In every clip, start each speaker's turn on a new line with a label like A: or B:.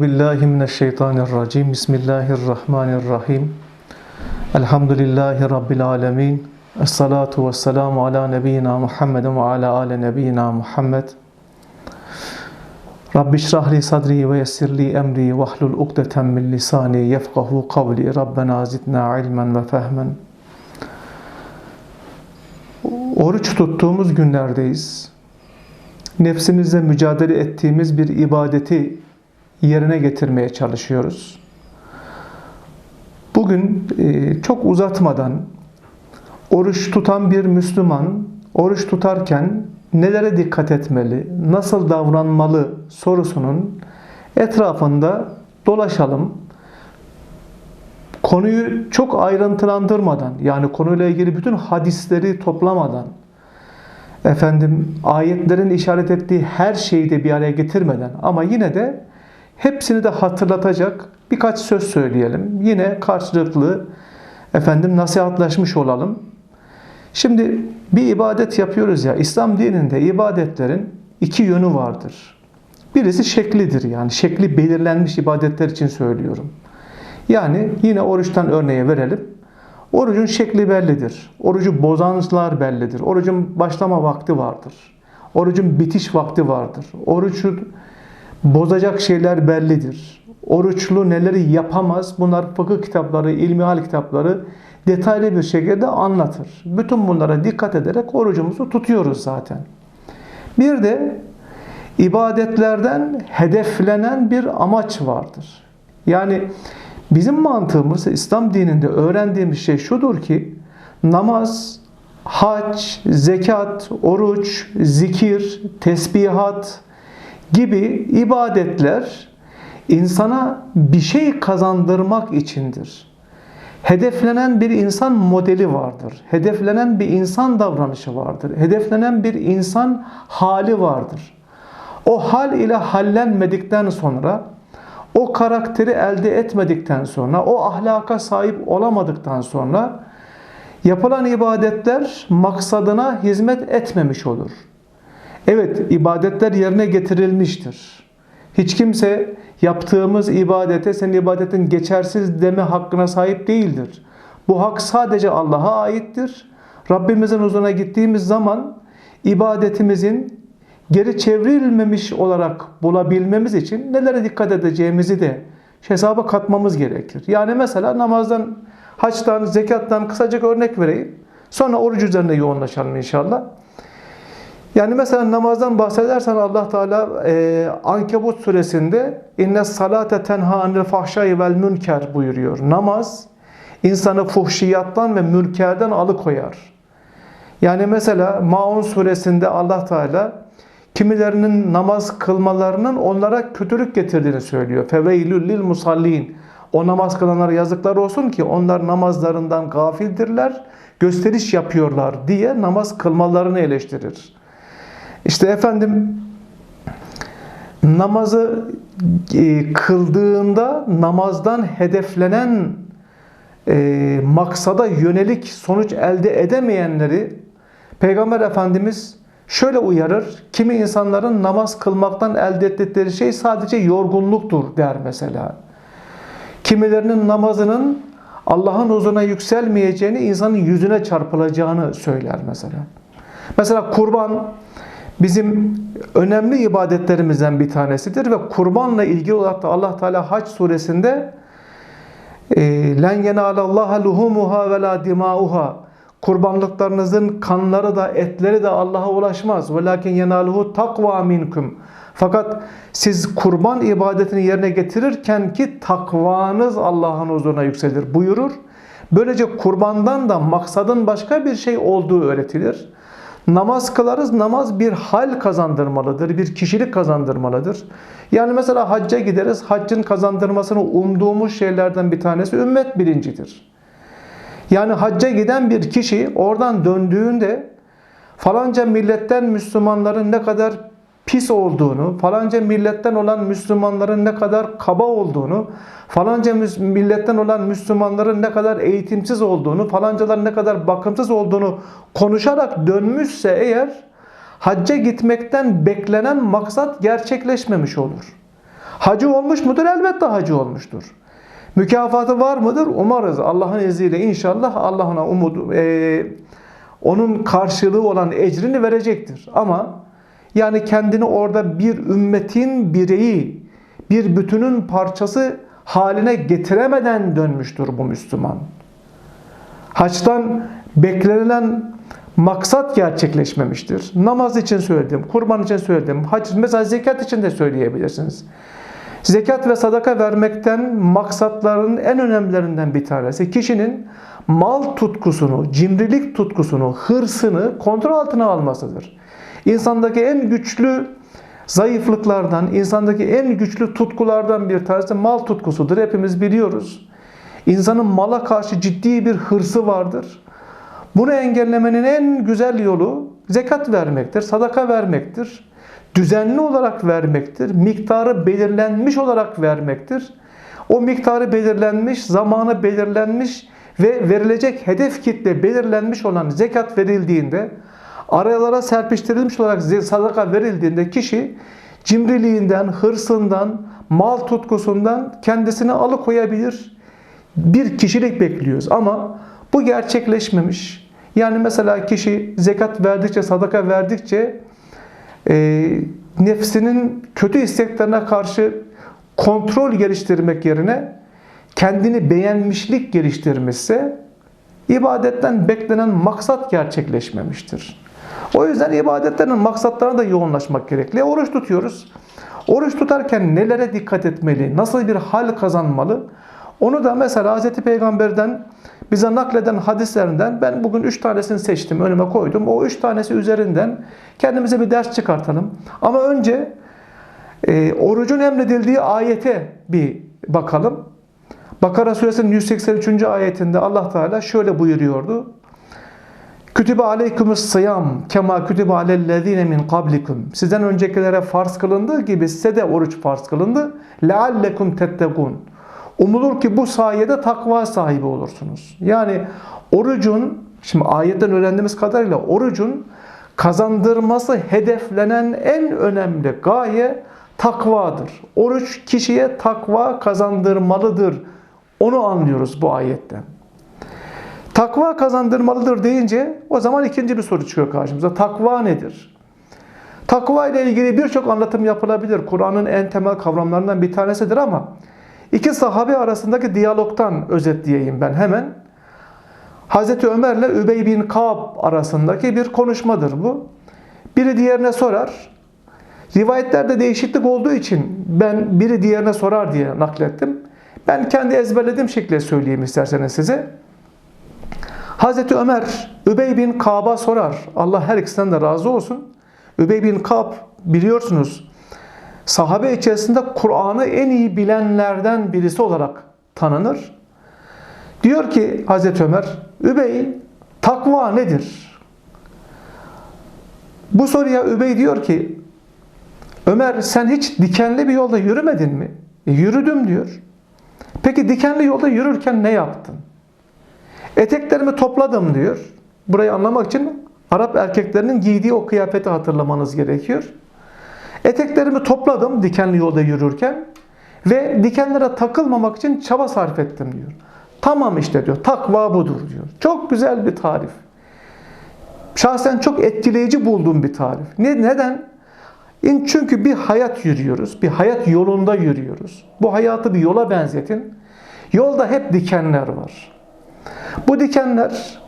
A: Billahi mineşşeytanirracim. Bismillahirrahmanirrahim. Elhamdülillahi rabbil alamin. Essalatu vesselamu ala nebiyyina Muhammedin ve ala ale nebiyyina Muhammed. Rabbi şrah li sadri ve yessir li emri ve hlul ukdeten min lisani yefkahu kavli. Rabbena zidna ilmen ve fehmen. Oruç tuttuğumuz günlerdeyiz. Nefsimizle mücadele ettiğimiz bir ibadeti yerine getirmeye çalışıyoruz. Bugün e, çok uzatmadan oruç tutan bir Müslüman oruç tutarken nelere dikkat etmeli, nasıl davranmalı sorusunun etrafında dolaşalım. Konuyu çok ayrıntılandırmadan yani konuyla ilgili bütün hadisleri toplamadan efendim ayetlerin işaret ettiği her şeyi de bir araya getirmeden ama yine de hepsini de hatırlatacak birkaç söz söyleyelim. Yine karşılıklı efendim nasihatlaşmış olalım. Şimdi bir ibadet yapıyoruz ya İslam dininde ibadetlerin iki yönü vardır. Birisi şeklidir yani şekli belirlenmiş ibadetler için söylüyorum. Yani yine oruçtan örneğe verelim. Orucun şekli bellidir. Orucu bozanlar bellidir. Orucun başlama vakti vardır. Orucun bitiş vakti vardır. Orucu bozacak şeyler bellidir. Oruçlu neleri yapamaz bunlar fıkıh kitapları, ilmihal kitapları detaylı bir şekilde anlatır. Bütün bunlara dikkat ederek orucumuzu tutuyoruz zaten. Bir de ibadetlerden hedeflenen bir amaç vardır. Yani bizim mantığımız İslam dininde öğrendiğimiz şey şudur ki namaz, hac, zekat, oruç, zikir, tesbihat, gibi ibadetler insana bir şey kazandırmak içindir. Hedeflenen bir insan modeli vardır. Hedeflenen bir insan davranışı vardır. Hedeflenen bir insan hali vardır. O hal ile hallenmedikten sonra, o karakteri elde etmedikten sonra, o ahlaka sahip olamadıktan sonra yapılan ibadetler maksadına hizmet etmemiş olur. Evet, ibadetler yerine getirilmiştir. Hiç kimse yaptığımız ibadete senin ibadetin geçersiz deme hakkına sahip değildir. Bu hak sadece Allah'a aittir. Rabbimizin huzuruna gittiğimiz zaman ibadetimizin geri çevrilmemiş olarak bulabilmemiz için nelere dikkat edeceğimizi de hesaba katmamız gerekir. Yani mesela namazdan, haçtan, zekattan kısaca örnek vereyim. Sonra oruç üzerine yoğunlaşalım inşallah. Yani mesela namazdan bahsedersen Allah Teala e, Ankebut suresinde inne salate tenha anil fahşai vel münker buyuruyor. Namaz insanı fuhşiyattan ve münkerden alıkoyar. Yani mesela Maun suresinde Allah Teala kimilerinin namaz kılmalarının onlara kötülük getirdiğini söylüyor. Feveylül lil musallin. O namaz kılanlara yazıklar olsun ki onlar namazlarından gafildirler, gösteriş yapıyorlar diye namaz kılmalarını eleştirir. İşte efendim namazı e, kıldığında namazdan hedeflenen e, maksada yönelik sonuç elde edemeyenleri Peygamber Efendimiz şöyle uyarır. Kimi insanların namaz kılmaktan elde ettikleri şey sadece yorgunluktur der mesela. Kimilerinin namazının Allah'ın huzuruna yükselmeyeceğini, insanın yüzüne çarpılacağını söyler mesela. Mesela kurban bizim önemli ibadetlerimizden bir tanesidir ve kurbanla ilgili olarak da Allah Teala Hac suresinde len yenalallaha luhumuha ve la dimauha kurbanlıklarınızın kanları da etleri de Allah'a ulaşmaz. Velakin yenaluhu takva minkum. Fakat siz kurban ibadetini yerine getirirken ki takvanız Allah'ın huzuruna yükselir buyurur. Böylece kurbandan da maksadın başka bir şey olduğu öğretilir. Namaz kılarız. Namaz bir hal kazandırmalıdır. Bir kişilik kazandırmalıdır. Yani mesela hacca gideriz. Haccın kazandırmasını umduğumuz şeylerden bir tanesi ümmet bilincidir. Yani hacca giden bir kişi oradan döndüğünde falanca milletten Müslümanların ne kadar pis olduğunu, falanca milletten olan Müslümanların ne kadar kaba olduğunu, falanca milletten olan Müslümanların ne kadar eğitimsiz olduğunu, falancaların ne kadar bakımsız olduğunu konuşarak dönmüşse eğer hacca gitmekten beklenen maksat gerçekleşmemiş olur. Hacı olmuş mudur? Elbette hacı olmuştur. Mükafatı var mıdır? Umarız Allah'ın izniyle inşallah Allah ona umut, e, onun karşılığı olan ecrini verecektir. Ama yani kendini orada bir ümmetin bireyi, bir bütünün parçası haline getiremeden dönmüştür bu Müslüman. Haçtan beklenilen maksat gerçekleşmemiştir. Namaz için söyledim, kurban için söyledim, hac, mesela zekat için de söyleyebilirsiniz. Zekat ve sadaka vermekten maksatların en önemlilerinden bir tanesi kişinin mal tutkusunu, cimrilik tutkusunu, hırsını kontrol altına almasıdır. İnsandaki en güçlü zayıflıklardan, insandaki en güçlü tutkulardan bir tanesi mal tutkusudur. Hepimiz biliyoruz. İnsanın mala karşı ciddi bir hırsı vardır. Bunu engellemenin en güzel yolu zekat vermektir, sadaka vermektir. Düzenli olarak vermektir. Miktarı belirlenmiş olarak vermektir. O miktarı belirlenmiş, zamanı belirlenmiş ve verilecek hedef kitle belirlenmiş olan zekat verildiğinde, aralara serpiştirilmiş olarak sadaka verildiğinde kişi cimriliğinden, hırsından, mal tutkusundan kendisini alıkoyabilir. Bir kişilik bekliyoruz ama bu gerçekleşmemiş. Yani mesela kişi zekat verdikçe, sadaka verdikçe e, nefsinin kötü isteklerine karşı kontrol geliştirmek yerine kendini beğenmişlik geliştirmişse ibadetten beklenen maksat gerçekleşmemiştir. O yüzden ibadetlerin maksatlarına da yoğunlaşmak gerekli. Oruç tutuyoruz. Oruç tutarken nelere dikkat etmeli? Nasıl bir hal kazanmalı? Onu da mesela Hz. Peygamber'den bize nakleden hadislerinden ben bugün üç tanesini seçtim, önüme koydum. O üç tanesi üzerinden kendimize bir ders çıkartalım. Ama önce e, orucun emredildiği ayete bir bakalım. Bakara suresinin 183. ayetinde Allah Teala şöyle buyuruyordu. Kütübe aleykümüs sıyam kema kütübe alellezine min kablikum. Sizden öncekilere farz kılındığı gibi size de oruç farz kılındı. Leallekum tettekun. Umulur ki bu sayede takva sahibi olursunuz. Yani orucun, şimdi ayetten öğrendiğimiz kadarıyla orucun kazandırması hedeflenen en önemli gaye takvadır. Oruç kişiye takva kazandırmalıdır. Onu anlıyoruz bu ayetten. Takva kazandırmalıdır deyince o zaman ikinci bir soru çıkıyor karşımıza. Takva nedir? Takva ile ilgili birçok anlatım yapılabilir. Kur'an'ın en temel kavramlarından bir tanesidir ama iki sahabe arasındaki diyalogtan özetleyeyim ben hemen. Hazreti Ömer ile Übey bin Kab arasındaki bir konuşmadır bu. Biri diğerine sorar. Rivayetlerde değişiklik olduğu için ben biri diğerine sorar diye naklettim. Ben kendi ezberlediğim şekilde söyleyeyim isterseniz size. Hazreti Ömer Übey bin Kab'a sorar. Allah her ikisinden de razı olsun. Übey bin Kab biliyorsunuz sahabe içerisinde Kur'an'ı en iyi bilenlerden birisi olarak tanınır. Diyor ki Hazreti Ömer, Übey takva nedir? Bu soruya Übey diyor ki Ömer sen hiç dikenli bir yolda yürümedin mi? E, yürüdüm diyor. Peki dikenli yolda yürürken ne yaptın? Eteklerimi topladım diyor. Burayı anlamak için Arap erkeklerinin giydiği o kıyafeti hatırlamanız gerekiyor. Eteklerimi topladım dikenli yolda yürürken ve dikenlere takılmamak için çaba sarf ettim diyor. Tamam işte diyor. Takva budur diyor. Çok güzel bir tarif. Şahsen çok etkileyici bulduğum bir tarif. Ne, neden? Çünkü bir hayat yürüyoruz. Bir hayat yolunda yürüyoruz. Bu hayatı bir yola benzetin. Yolda hep dikenler var. Bu dikenler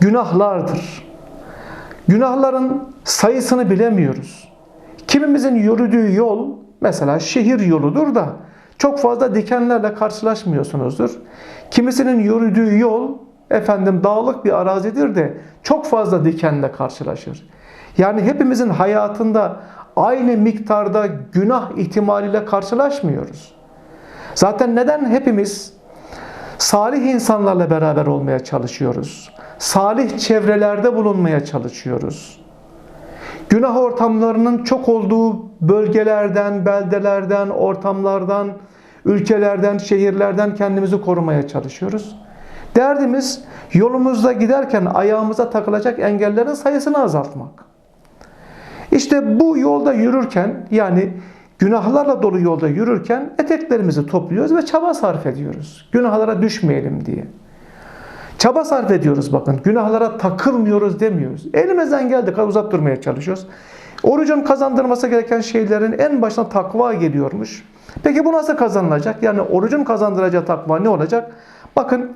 A: günahlardır. Günahların sayısını bilemiyoruz. Kimimizin yürüdüğü yol mesela şehir yoludur da çok fazla dikenlerle karşılaşmıyorsunuzdur. Kimisinin yürüdüğü yol efendim dağlık bir arazidir de çok fazla dikenle karşılaşır. Yani hepimizin hayatında aynı miktarda günah ihtimaliyle karşılaşmıyoruz. Zaten neden hepimiz salih insanlarla beraber olmaya çalışıyoruz? Salih çevrelerde bulunmaya çalışıyoruz. Günah ortamlarının çok olduğu bölgelerden, beldelerden, ortamlardan, ülkelerden, şehirlerden kendimizi korumaya çalışıyoruz. Derdimiz yolumuzda giderken ayağımıza takılacak engellerin sayısını azaltmak. İşte bu yolda yürürken yani günahlarla dolu yolda yürürken eteklerimizi topluyoruz ve çaba sarf ediyoruz. Günahlara düşmeyelim diye. Çaba sarf ediyoruz bakın. Günahlara takılmıyoruz demiyoruz. Elimizden geldi kadar uzak durmaya çalışıyoruz. Orucun kazandırması gereken şeylerin en başına takva geliyormuş. Peki bu nasıl kazanılacak? Yani orucun kazandıracağı takva ne olacak? Bakın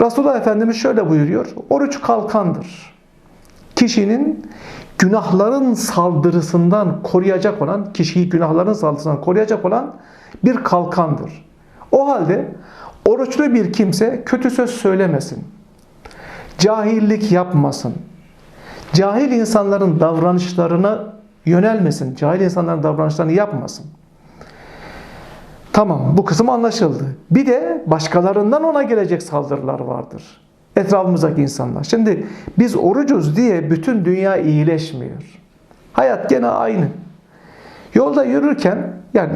A: Resulullah Efendimiz şöyle buyuruyor. Oruç kalkandır. Kişinin günahların saldırısından koruyacak olan, kişiyi günahların saldırısından koruyacak olan bir kalkandır. O halde oruçlu bir kimse kötü söz söylemesin. Cahillik yapmasın. Cahil insanların davranışlarına yönelmesin. Cahil insanların davranışlarını yapmasın. Tamam bu kısım anlaşıldı. Bir de başkalarından ona gelecek saldırılar vardır. Etrafımızdaki insanlar. Şimdi biz orucuz diye bütün dünya iyileşmiyor. Hayat gene aynı. Yolda yürürken yani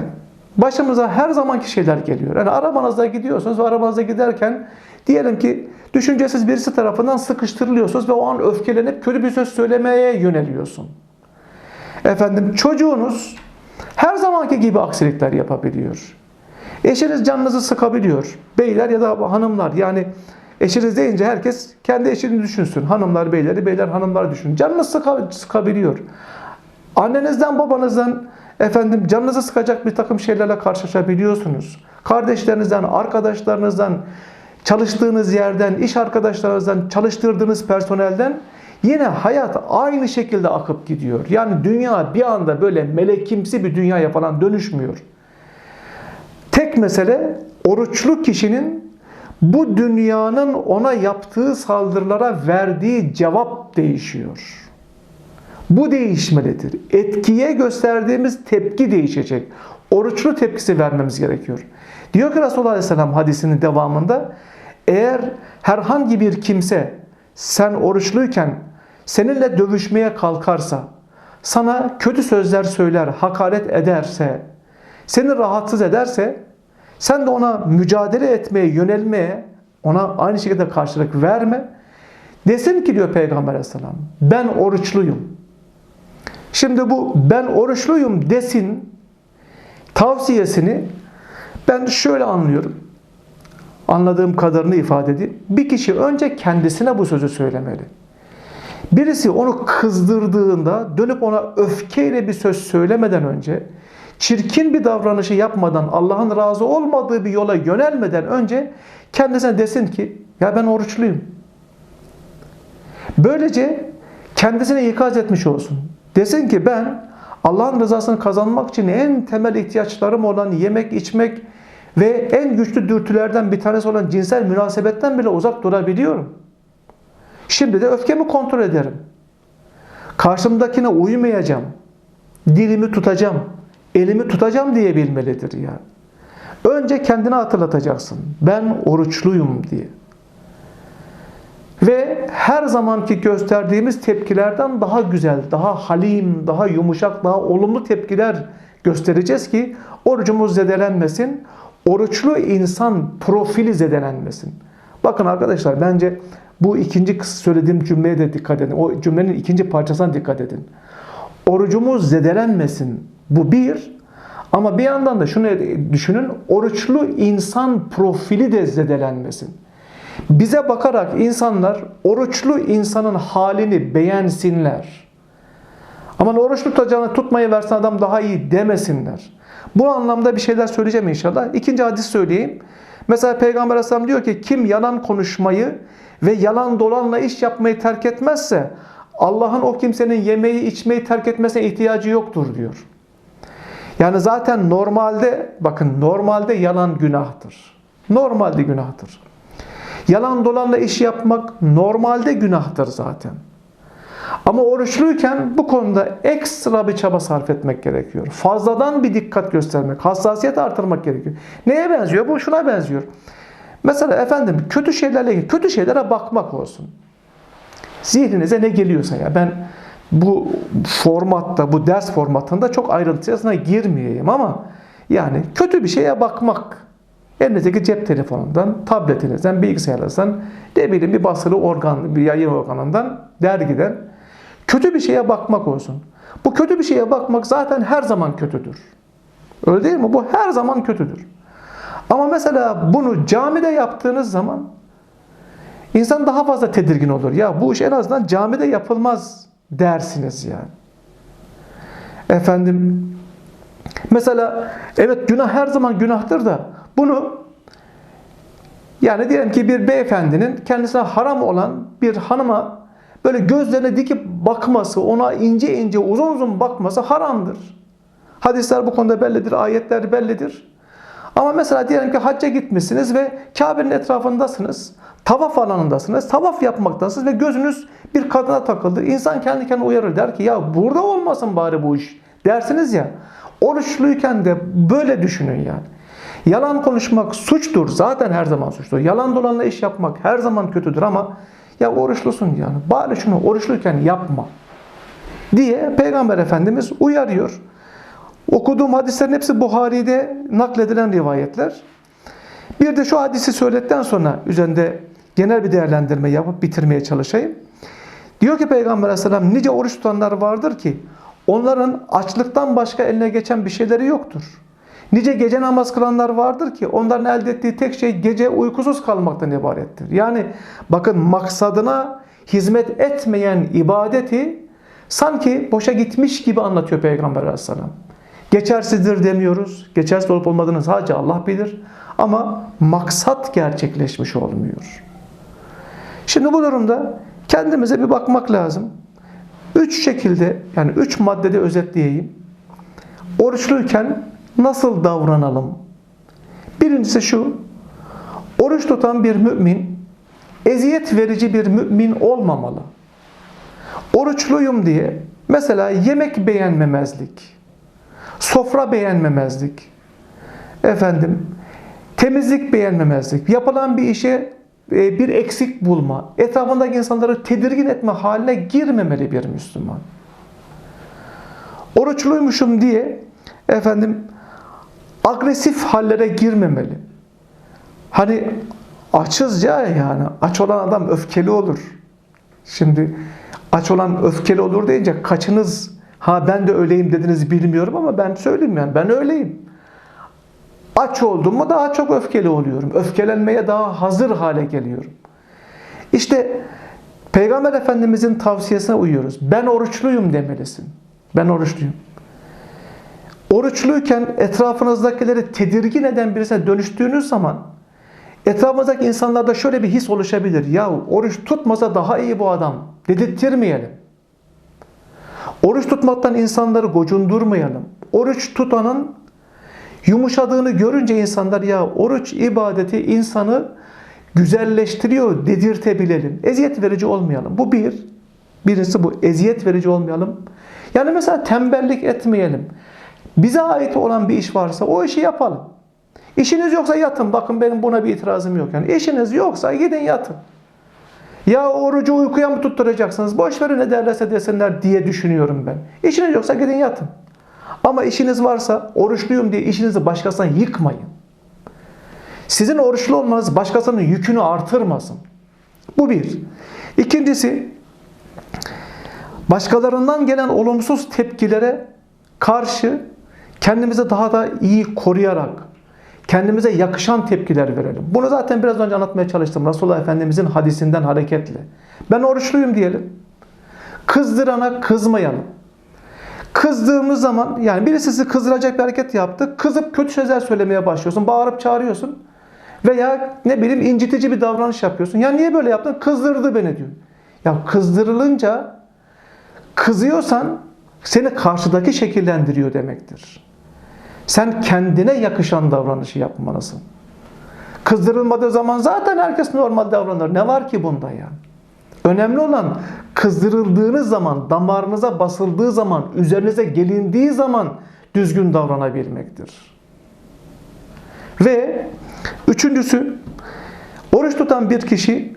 A: başımıza her zamanki şeyler geliyor. Yani arabanızda gidiyorsunuz ve arabanızda giderken diyelim ki düşüncesiz birisi tarafından sıkıştırılıyorsunuz ve o an öfkelenip kötü bir söz söylemeye yöneliyorsun. Efendim çocuğunuz her zamanki gibi aksilikler yapabiliyor. Eşiniz canınızı sıkabiliyor. Beyler ya da hanımlar yani eşiniz deyince herkes kendi eşini düşünsün. Hanımlar beyleri, beyler hanımları düşünün. Canınız sıka, sıkabiliyor. Annenizden babanızdan efendim canınızı sıkacak bir takım şeylerle karşılaşabiliyorsunuz. Kardeşlerinizden, arkadaşlarınızdan, çalıştığınız yerden, iş arkadaşlarınızdan, çalıştırdığınız personelden yine hayat aynı şekilde akıp gidiyor. Yani dünya bir anda böyle melekimsi bir dünyaya falan dönüşmüyor. Tek mesele oruçlu kişinin bu dünyanın ona yaptığı saldırılara verdiği cevap değişiyor. Bu değişmelidir. Etkiye gösterdiğimiz tepki değişecek. Oruçlu tepkisi vermemiz gerekiyor. Diyor ki Resulullah Aleyhisselam hadisinin devamında eğer herhangi bir kimse sen oruçluyken seninle dövüşmeye kalkarsa, sana kötü sözler söyler, hakaret ederse, seni rahatsız ederse sen de ona mücadele etmeye, yönelmeye, ona aynı şekilde karşılık verme. Desin ki diyor Peygamber Aleyhisselam, ben oruçluyum. Şimdi bu ben oruçluyum desin tavsiyesini ben şöyle anlıyorum. Anladığım kadarını ifade edeyim. Bir kişi önce kendisine bu sözü söylemeli. Birisi onu kızdırdığında dönüp ona öfkeyle bir söz söylemeden önce çirkin bir davranışı yapmadan Allah'ın razı olmadığı bir yola yönelmeden önce kendisine desin ki ya ben oruçluyum. Böylece kendisine ikaz etmiş olsun. Desin ki ben Allah'ın rızasını kazanmak için en temel ihtiyaçlarım olan yemek, içmek ve en güçlü dürtülerden bir tanesi olan cinsel münasebetten bile uzak durabiliyorum. Şimdi de öfkemi kontrol ederim. Karşımdakine uymayacağım. Dilimi tutacağım. Elimi tutacağım diyebilmelidir ya. Önce kendine hatırlatacaksın. Ben oruçluyum diye. Ve her zamanki gösterdiğimiz tepkilerden daha güzel, daha halim, daha yumuşak, daha olumlu tepkiler göstereceğiz ki orucumuz zedelenmesin. Oruçlu insan profili zedelenmesin. Bakın arkadaşlar bence bu ikinci söylediğim cümleye de dikkat edin. O cümlenin ikinci parçasına dikkat edin. Orucumuz zedelenmesin. Bu bir. Ama bir yandan da şunu düşünün. Oruçlu insan profili de zedelenmesin. Bize bakarak insanlar oruçlu insanın halini beğensinler. Aman oruç tutacağını tutmayı versen adam daha iyi demesinler. Bu anlamda bir şeyler söyleyeceğim inşallah. İkinci hadis söyleyeyim. Mesela Peygamber Aleyhisselam diyor ki kim yalan konuşmayı ve yalan dolanla iş yapmayı terk etmezse Allah'ın o kimsenin yemeği içmeyi terk etmesine ihtiyacı yoktur diyor. Yani zaten normalde bakın normalde yalan günahtır. Normalde günahtır. Yalan dolanla iş yapmak normalde günahtır zaten. Ama oruçluyken bu konuda ekstra bir çaba sarf etmek gerekiyor. Fazladan bir dikkat göstermek, hassasiyet artırmak gerekiyor. Neye benziyor? Bu şuna benziyor. Mesela efendim kötü şeylerle kötü şeylere bakmak olsun. Zihninize ne geliyorsa ya ben bu formatta, bu ders formatında çok ayrıntısına girmeyeyim ama yani kötü bir şeye bakmak. Elinizdeki cep telefonundan, tabletinizden, bilgisayarınızdan, ne bileyim bir basılı organ, bir yayın organından, dergiden kötü bir şeye bakmak olsun. Bu kötü bir şeye bakmak zaten her zaman kötüdür. Öyle değil mi? Bu her zaman kötüdür. Ama mesela bunu camide yaptığınız zaman insan daha fazla tedirgin olur. Ya bu iş en azından camide yapılmaz dersiniz yani. Efendim mesela evet günah her zaman günahtır da bunu yani diyelim ki bir beyefendinin kendisine haram olan bir hanıma böyle gözlerine dikip bakması, ona ince ince uzun uzun bakması haramdır. Hadisler bu konuda bellidir, ayetler bellidir. Ama mesela diyelim ki hacca gitmişsiniz ve Kabe'nin etrafındasınız. Tavaf alanındasınız. Tavaf yapmaktasınız ve gözünüz bir kadına takıldı. İnsan kendi kendine uyarır der ki ya burada olmasın bari bu iş dersiniz ya. Oruçluyken de böyle düşünün yani. Yalan konuşmak suçtur. Zaten her zaman suçtur. Yalan dolanla iş yapmak her zaman kötüdür ama ya oruçlusun yani. Bari şunu oruçluyken yapma diye Peygamber Efendimiz uyarıyor. Okuduğum hadislerin hepsi Buhari'de nakledilen rivayetler. Bir de şu hadisi söyledikten sonra üzerinde genel bir değerlendirme yapıp bitirmeye çalışayım. Diyor ki Peygamber Aleyhisselam nice oruç tutanlar vardır ki onların açlıktan başka eline geçen bir şeyleri yoktur. Nice gece namaz kılanlar vardır ki onların elde ettiği tek şey gece uykusuz kalmaktan ibarettir. Yani bakın maksadına hizmet etmeyen ibadeti sanki boşa gitmiş gibi anlatıyor Peygamber Aleyhisselam. Geçersizdir demiyoruz. Geçersiz olup olmadığını sadece Allah bilir. Ama maksat gerçekleşmiş olmuyor. Şimdi bu durumda kendimize bir bakmak lazım. Üç şekilde yani üç maddede özetleyeyim. Oruçluyken nasıl davranalım? Birincisi şu. Oruç tutan bir mümin eziyet verici bir mümin olmamalı. Oruçluyum diye mesela yemek beğenmemezlik, sofra beğenmemezlik, efendim temizlik beğenmemezlik, yapılan bir işe e, bir eksik bulma, etrafındaki insanları tedirgin etme haline girmemeli bir Müslüman. Oruçluymuşum diye efendim agresif hallere girmemeli. Hani açızca yani aç olan adam öfkeli olur. Şimdi aç olan öfkeli olur deyince kaçınız ha ben de öyleyim dediniz bilmiyorum ama ben söyleyeyim yani ben öyleyim. Aç oldum mu daha çok öfkeli oluyorum. Öfkelenmeye daha hazır hale geliyorum. İşte Peygamber Efendimizin tavsiyesine uyuyoruz. Ben oruçluyum demelisin. Ben oruçluyum. Oruçluyken etrafınızdakileri tedirgin eden birisine dönüştüğünüz zaman etrafımızdaki insanlarda şöyle bir his oluşabilir. Ya oruç tutmasa daha iyi bu adam dedirttirmeyelim. Oruç tutmaktan insanları gocundurmayalım. Oruç tutanın yumuşadığını görünce insanlar ya oruç ibadeti insanı güzelleştiriyor dedirtebilelim. Eziyet verici olmayalım. Bu bir. Birincisi bu. Eziyet verici olmayalım. Yani mesela tembellik etmeyelim. Bize ait olan bir iş varsa o işi yapalım. İşiniz yoksa yatın. Bakın benim buna bir itirazım yok. Yani işiniz yoksa gidin yatın. Ya orucu uykuya mı tutturacaksınız? Boş verin ne derlerse desinler diye düşünüyorum ben. İşiniz yoksa gidin yatın. Ama işiniz varsa oruçluyum diye işinizi başkasına yıkmayın. Sizin oruçlu olmanız başkasının yükünü artırmasın. Bu bir. İkincisi başkalarından gelen olumsuz tepkilere karşı kendimizi daha da iyi koruyarak kendimize yakışan tepkiler verelim. Bunu zaten biraz önce anlatmaya çalıştım. Resulullah Efendimizin hadisinden hareketle. Ben oruçluyum diyelim. Kızdırana kızmayalım. Kızdığımız zaman yani birisi sizi kızdıracak bir hareket yaptı. Kızıp kötü sözler söylemeye başlıyorsun. Bağırıp çağırıyorsun. Veya ne bileyim incitici bir davranış yapıyorsun. Ya niye böyle yaptın? Kızdırdı beni diyor. Ya kızdırılınca kızıyorsan seni karşıdaki şekillendiriyor demektir. Sen kendine yakışan davranışı yapmalısın. Kızdırılmadığı zaman zaten herkes normal davranır. Ne var ki bunda ya? Önemli olan kızdırıldığınız zaman, damarınıza basıldığı zaman, üzerinize gelindiği zaman düzgün davranabilmektir. Ve üçüncüsü, oruç tutan bir kişi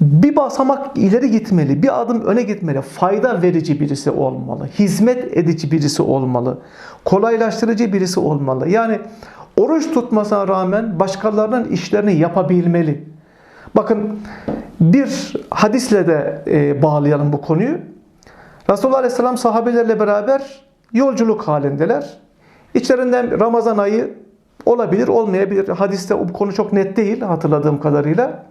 A: bir basamak ileri gitmeli, bir adım öne gitmeli. Fayda verici birisi olmalı, hizmet edici birisi olmalı, kolaylaştırıcı birisi olmalı. Yani oruç tutmasına rağmen başkalarının işlerini yapabilmeli. Bakın bir hadisle de e, bağlayalım bu konuyu. Resulullah Aleyhisselam sahabelerle beraber yolculuk halindeler. İçlerinden Ramazan ayı olabilir, olmayabilir. Hadiste bu konu çok net değil hatırladığım kadarıyla.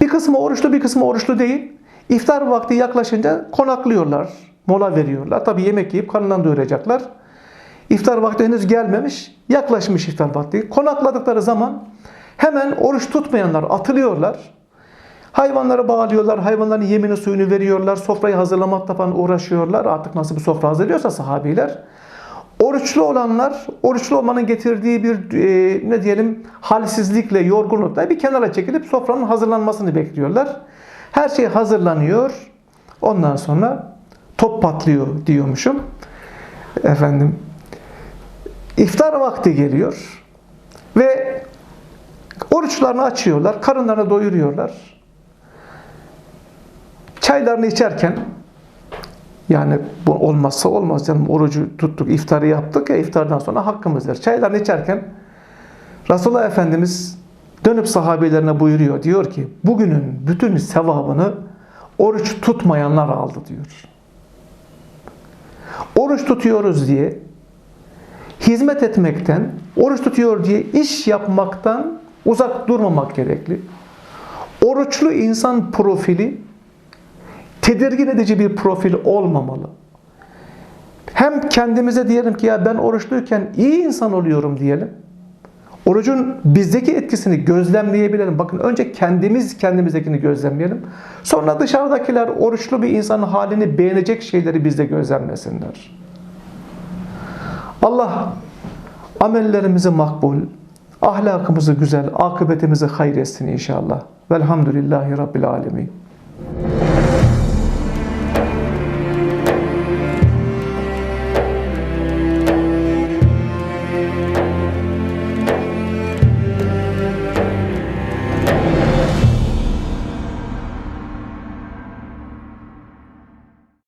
A: Bir kısmı oruçlu, bir kısmı oruçlu değil. İftar vakti yaklaşınca konaklıyorlar, mola veriyorlar. Tabii yemek yiyip karnından doyuracaklar. İftar vakti henüz gelmemiş, yaklaşmış iftar vakti. Konakladıkları zaman hemen oruç tutmayanlar atılıyorlar. Hayvanları bağlıyorlar, hayvanların yemini suyunu veriyorlar, sofrayı hazırlamakla falan uğraşıyorlar. Artık nasıl bir sofra hazırlıyorsa sahabiler. Oruçlu olanlar, oruçlu olmanın getirdiği bir e, ne diyelim halsizlikle, yorgunlukla bir kenara çekilip sofranın hazırlanmasını bekliyorlar. Her şey hazırlanıyor. Ondan sonra top patlıyor diyormuşum. Efendim iftar vakti geliyor ve oruçlarını açıyorlar, karınlarını doyuruyorlar. Çaylarını içerken yani bu olmazsa olmaz canım orucu tuttuk, iftarı yaptık ya iftardan sonra hakkımızdır. Çaylarını içerken Resulullah Efendimiz dönüp sahabelerine buyuruyor. Diyor ki bugünün bütün sevabını oruç tutmayanlar aldı diyor. Oruç tutuyoruz diye hizmet etmekten, oruç tutuyor diye iş yapmaktan uzak durmamak gerekli. Oruçlu insan profili tedirgin edici bir profil olmamalı. Hem kendimize diyelim ki ya ben oruçluyken iyi insan oluyorum diyelim. Orucun bizdeki etkisini gözlemleyebilelim. Bakın önce kendimiz kendimizdekini gözlemleyelim. Sonra dışarıdakiler oruçlu bir insanın halini beğenecek şeyleri bizde gözlemlesinler. Allah amellerimizi makbul, ahlakımızı güzel, akıbetimizi hayır etsin inşallah. Velhamdülillahi Rabbil Alemin.